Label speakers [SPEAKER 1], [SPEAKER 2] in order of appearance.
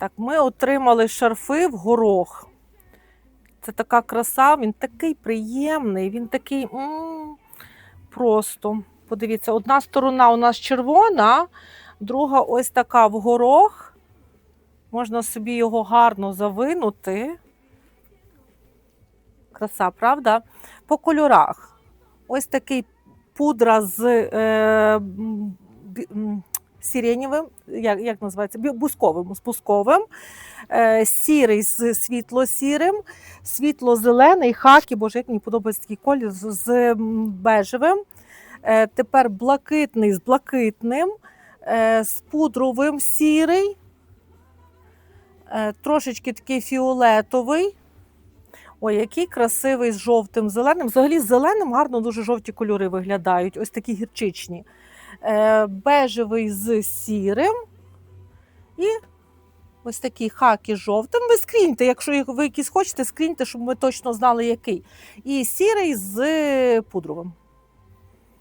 [SPEAKER 1] Так, ми отримали шарфи в горох. Це така краса, він такий приємний, він такий м, просто. Подивіться, одна сторона у нас червона, друга ось така в горох. Можна собі його гарно завинути. Краса, правда? По кольорах. Ось такий пудра з е, м, м, сиренєвим, як, як називається, бусковим, з е, сірий з світло-сірим, світло-зелений, хакі, боже, як мені подобається такий колір, з, з бежевим. Е, тепер блакитний з блакитним, е, з пудровим сірий, е, трошечки такий фіолетовий. Ой, який красивий з жовтим зеленим. Взагалі з зеленим гарно дуже жовті кольори виглядають, ось такі гірчичні. Е, бежевий з сірим. І ось такий хакі жовтим. Ви скріньте, якщо ви якісь хочете, скріньте, щоб ми точно знали, який. І сірий з пудровим.